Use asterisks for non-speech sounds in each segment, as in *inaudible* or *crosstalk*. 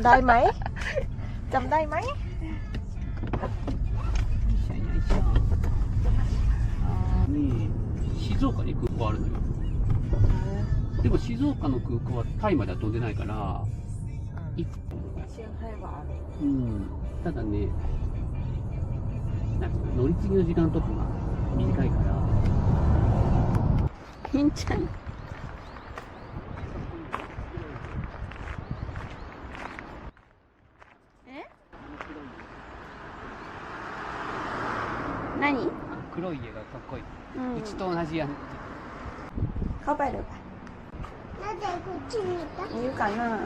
จำได้ไหมจำได้ไหม に静岡に空港あるのよでも静岡の空港はタイまでは飛んでないから一 เชียงไฮ้はあるうんただねなんか乗り継ぎの時間とかが短いからひんち い家がかっこいい、うん、うちと同じカバルな。ぜこっちにいたいるかな。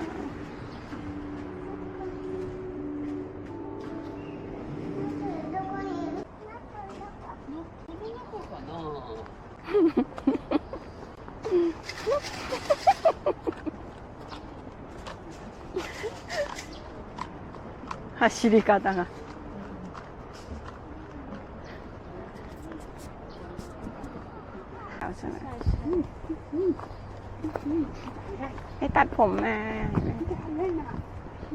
走り方が。 ผมมา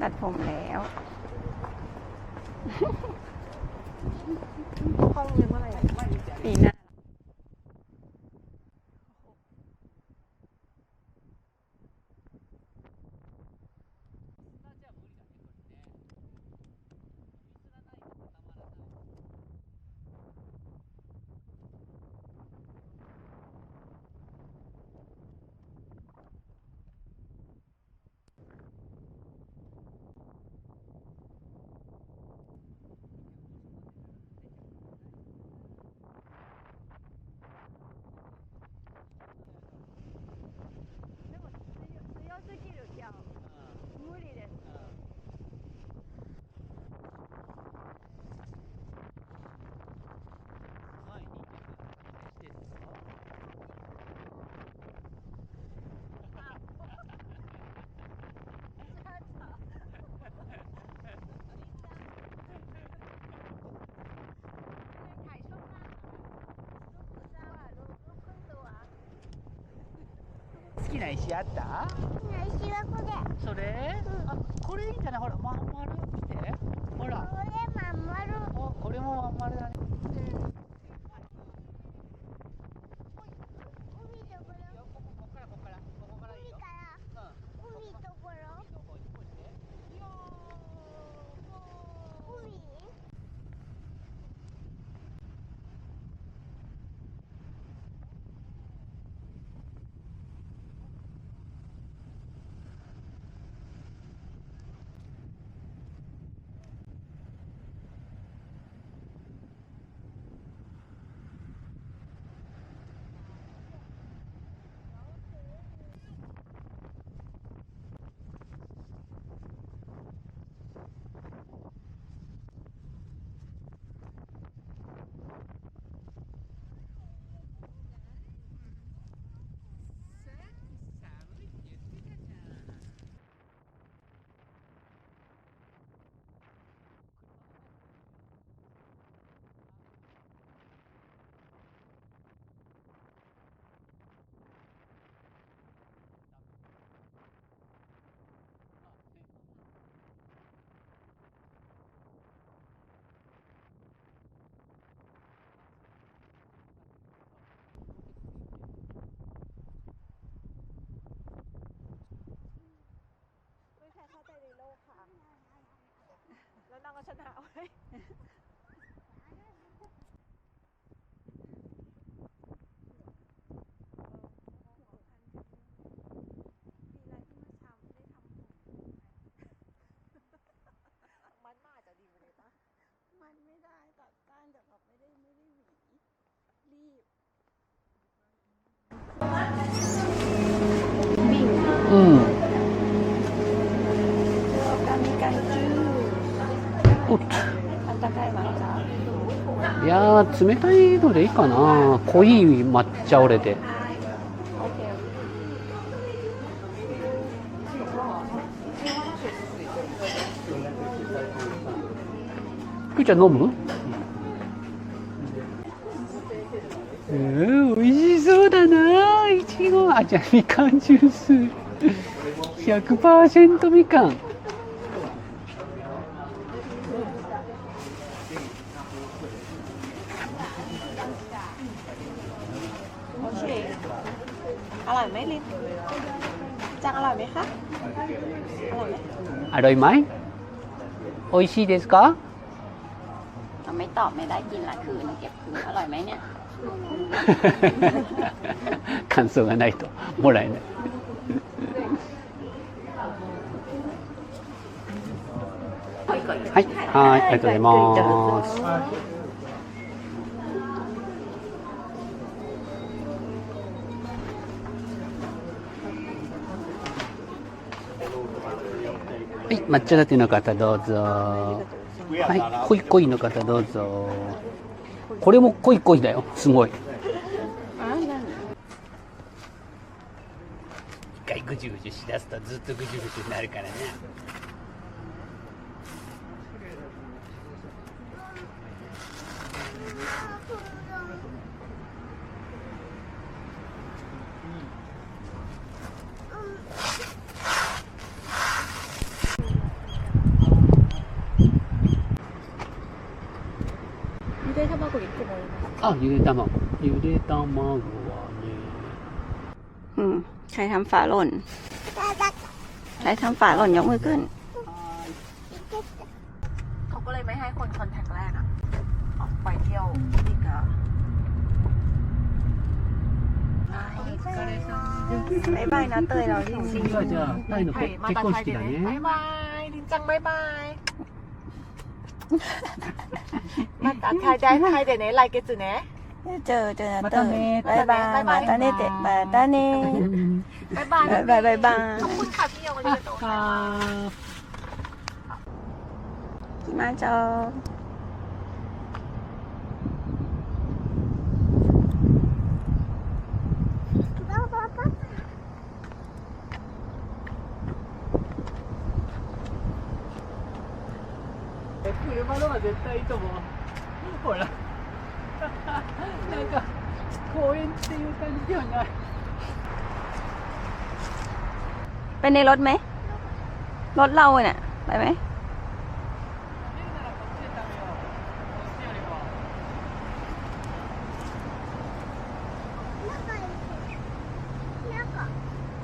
ตัดผมแล้วห้องเรียนเมื่อไหร่อะปีหน้า きな石あった？石はこれ？それ、あこれいいんじゃない？ほらまん丸見て。ほら。これまん丸。おこれもまん丸だね。海ど มันมาจะดีเลยปะมันไม่ได้ตัดต้านแต่แบบไม่ได้ไม่ได้หวีรีบうん冷たいのでいいかな濃い抹茶オレでくうちゃん飲む？うん、美味しそうだな、いちご。あ、じゃあ、みかんジュース。100%みかん。 ร่อยไหมアロイマイ美味しいですか เราไม่ตอบไม่ได้กินละคืนเก็บคืนอร่อยไหมเนี่ย 感想がないともらえない。はい、はい、ありがとうございます。 はい、抹茶ラテの方どうぞ。はい、濃い濃いの方どうぞ。これも濃い濃いだよ、すごい。一回ぐじゅぐじゅしだすとずっとぐじゅぐじゅになるからね。 個もりますあ、ゆで卵。ゆで卵はね。 อืมใครทำฝาหล่น ใครทำฝาหล่นยกมือขึ้น เขาก็เลยไม่ให้คนคอนแทคแรกอะออกไปเที่ยวอีกอะบายบายนะเตยเราจริง 次はじゃあ、タイのけ結婚式だバイね。バイりんちゃんバイバイ またタイでタイでね来月ね ๆเจอเจอนะ ま เต た ย ね。 บายบายมาตาเนเตะมาตาเน バイバイ บายบายบายบาย ขอบคุณค่ะพี่โยありがとうございますあ กิมาจอ 車の方が絶対いいと思う。ほら。なんか、公園っていう感じではない。 ไปในรถไหม รถเราเนี่ยไปไหม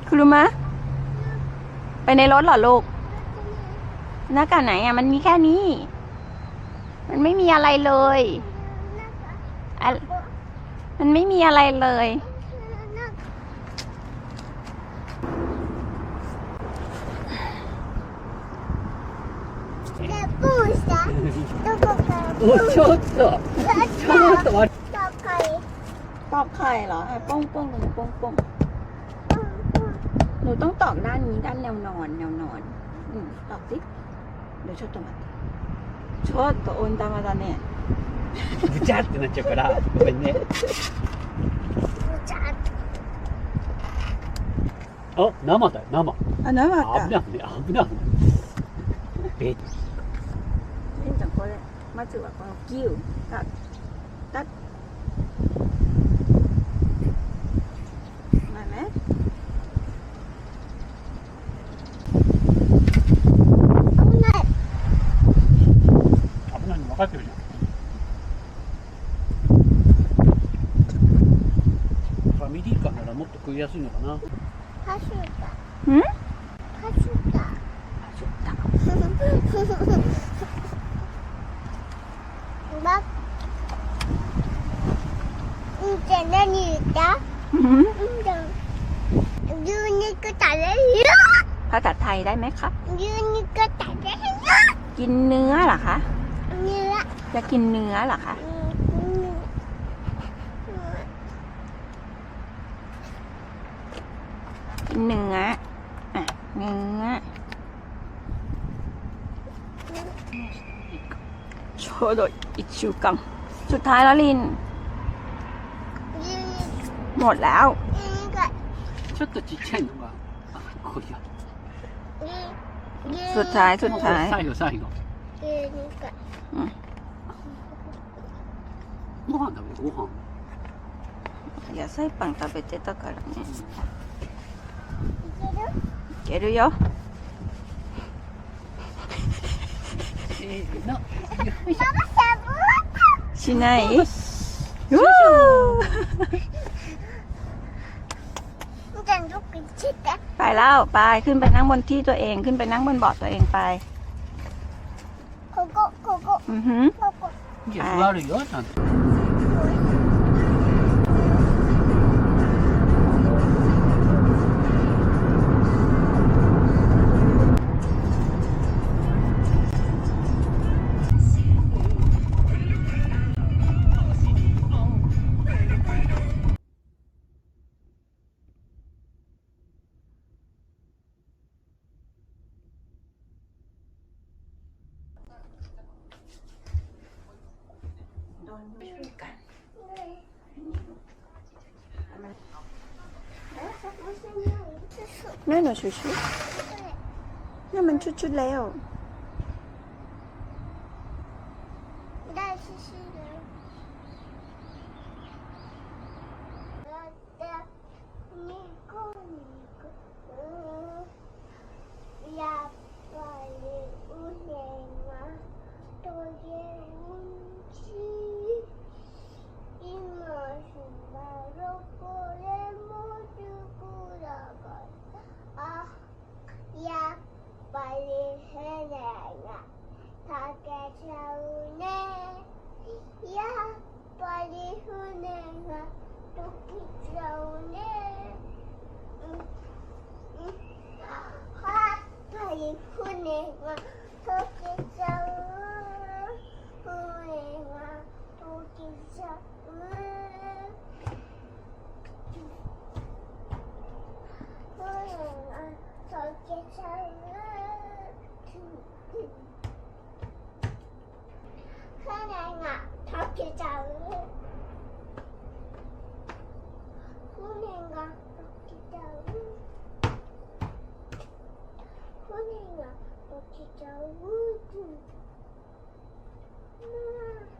คุณรู้ไหมไปในรถเหรอลูก หน้ากากไหนอ่ะ มันมีแค่นี้ มันไม่มีอะไรเลยอะมันไม่มีอะไรเลย でプーしたどこからプお、ーちょっと。したちょっと待って。高い ตอบไข่เหรออ่ะโป้งโป้งตรงโป้งโป้งหนูต้องตอกด้านนี้ด้านแนวนอนแนวนอน อืมตอกสิเดี๋ยว ちょっと待ってちょっと温玉だねぐちゃってなっちゃうから、ごめんね。ちゃんあ、生だよ、生。あ生危かない危ない、危な *laughs* い。べレンちゃんこれまずはこの牛がだいやすいのかな。走ったうん走ったばうんちゃん何言ったうんうんちゃん牛肉食べるよ ภาษาไทยได้ไหมคะ 牛肉食べるよ กินเนื้อเหรอคะ เนื้อ จะกินเนื้อเหรอคะ เนื้ออ่ะเนื้อちょうど1週間สุดท้ายแล้วลิน 牛肉 หมดแล้ว 牛肉ちょっとちっちゃいのが、あ、こうや。牛肉 สุดท้ายสุด もうこ ท้า れ ย 最後最後。牛肉ご飯食べる、ご飯。野菜パン食べてたからねい けるいけるよせーの。ママサブしないうおーじゃあ ชิดะ ไปแล้วไปขึ้นไปนั่งบนที่ตัวเองขึ้นไปนั่งบนเบาะตัวเองไป โกโก้โกโก้ อือหือ โกโก้ いや、座るよ、ちゃんと。 แม่หนูชุดชุดนี่ ちゃうね。やっぱり船が溶けちゃうね。うん。うんやっぱり船が溶けちゃう船が溶けちゃう。船が溶けちゃう。船が溶けちゃう。船が溶けちゃう。船が溶けちゃう。はい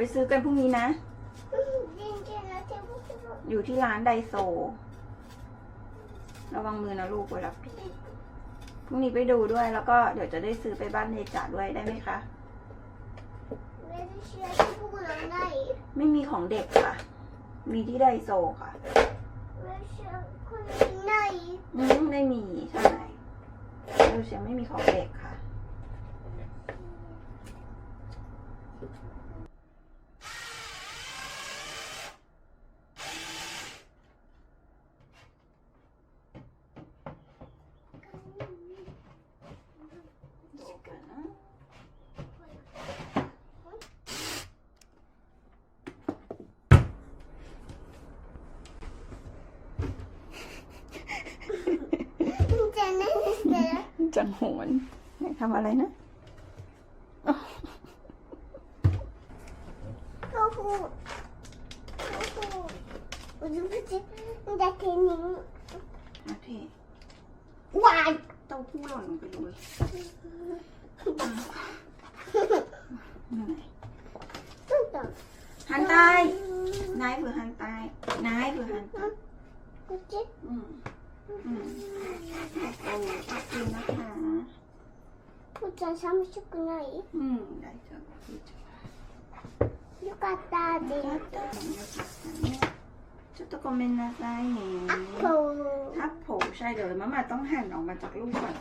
ไปซื้อกันพรุ่งนี้นะ อยู่ที่ร้านไดโซ ระวังมือนะลูกไวลาพี่พรุ่งนี้ไปดูด้วย แล้วก็เดี๋ยวจะได้ซื้อไปบ้านเนจ่าด้วยได้ไหมคะ ไม่มีของเด็กค่ะ มีที่ไดโซค่ะ ไม่ม่มีใช่ไหมเราเชียงไม่มีของเด็กค่ะ จังหวนไหนทำอะไรนะ 음, 날짜 보 죠. よかったで살짝 넘겨봤더니 저도 고민나사이す。アップルถ้าโผล่ใช่เดี๋ยวมาม่าต้องหั่นออกมาจากลูกก่อน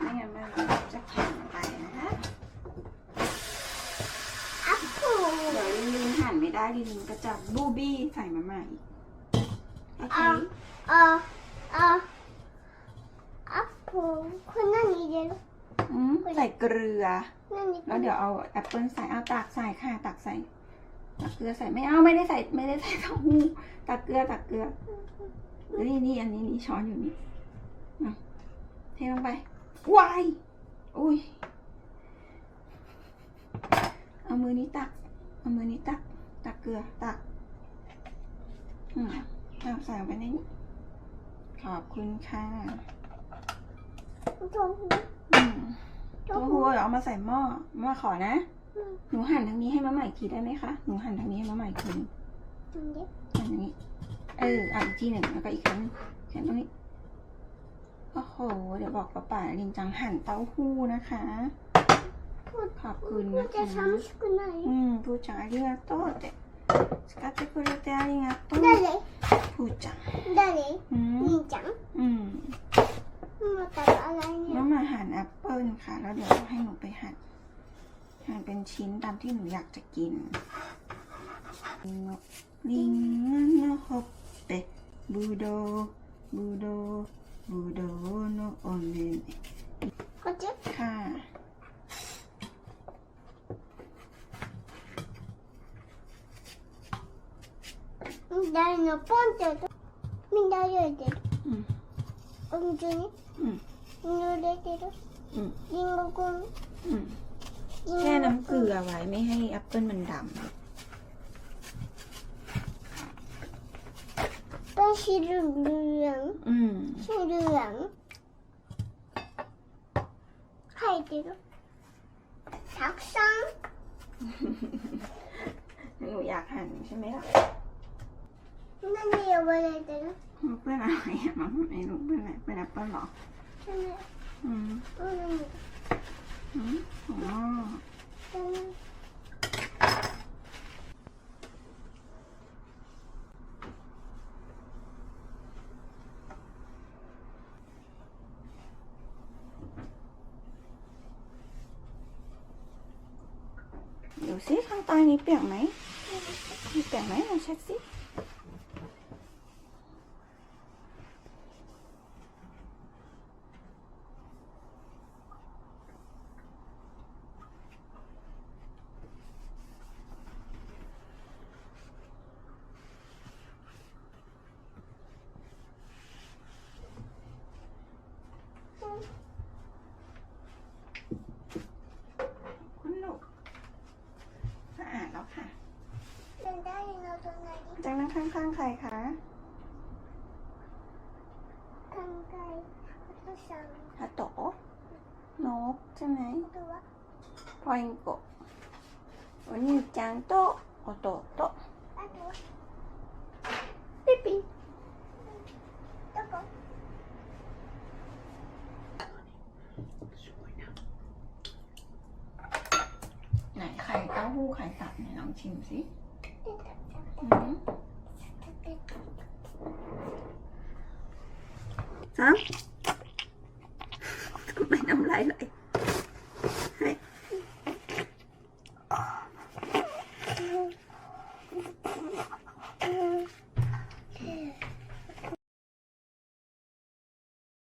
ไม่งั้นมันจะแข็งไปนะคะアップルเดี๋ยวลินลินหั่นไม่ได้ลินลินก็จะบูบี้ใส่มาม่าอีกโอเคอะあ、あ、アップル。こんなに入れる อืมใส่เกลือ何แล้วเดี๋ยวเอาแอปเปิลใส่เอาตักใส่ค่ะตักใส่ ตักเกลือใส่ไม่เอาไม่ได้ใส่ไม่ได้ใส่เต้าหู้ตักเกลือตักเกลือนี่นี่อันนี้นี่ช้อนอยู่นี่อะเทลงไปวายอุ้ยあมือนี้ตัก เอามือนี้ตัก ตักเกลือตัก อืมเอาใส่ลงไปในนี้ขอบคุณค่ะ ตรงนี้ อืมตัวหัวเดี๋ยวเอามาใส่หม้อมาขอนะ อืม หนูหั่นทางนี้ให้มาใหม่อีกทีได้ไหมคะ หนูหั่นทางนี้ให้มาใหม่อีกทีหนึ่ง ตรงนี้ หั่นทางนี้ เอออ่ะอีกทีหนึ่งแล้วก็อีกครั้งหนึ่งแขนตรงนี้ โอ้โห เดี๋ยวบอกป้าป่าลินจังหั่นเต้าหู้นะคะ พูด ขอบคุณ พูด นะ จะ คะ 寂しくない อืมพูดจาありがとうって使ってくれてありがとう誰พูดจัง 誰 อืม 兄ちゃん อื ม ママ食べอะไรเนี่ แล้ ยว มาหั่นแอปเปิลค่ะ แล้วเดี๋ยวให้หนูไปหั่น หั่นเป็นชิ้นตามที่หนูอยากจะกินลิงโนฮอปเตบูโดบูโดบูโดโนโอเนเน こっち ค่ะ 誰のポンって音みんな入れてるうんお水にうん 濡れてるうんリンゴくん อืมแช่น้ำเกลือไว้ไม่ให้แอปเปิลมันด เป็นสีเหลือง ำอืม สีเหลือง書いてるたくさん หนูอยากหั่นใช่ไหมล่ะ 何呼ばれてる เพื่ มันเป็นอะไรอะมันไอ้รู้เป็นอะไรเป็นแอปเปิ้ลหรออืมอืมอ๋อเดี๋ยวซิข้างใต้นี้เปียกไหมเปียกไหมลองเช็คซิ จากนั้นข้างๆใครคะ 考えお父さん ฮาโตะนกใช่ไหม あとは พออิงโกะお兄ちゃんと弟あとはピピどこไหนไข่เต้าหู้ไข่สับไหนลองชิมสิอืม สาม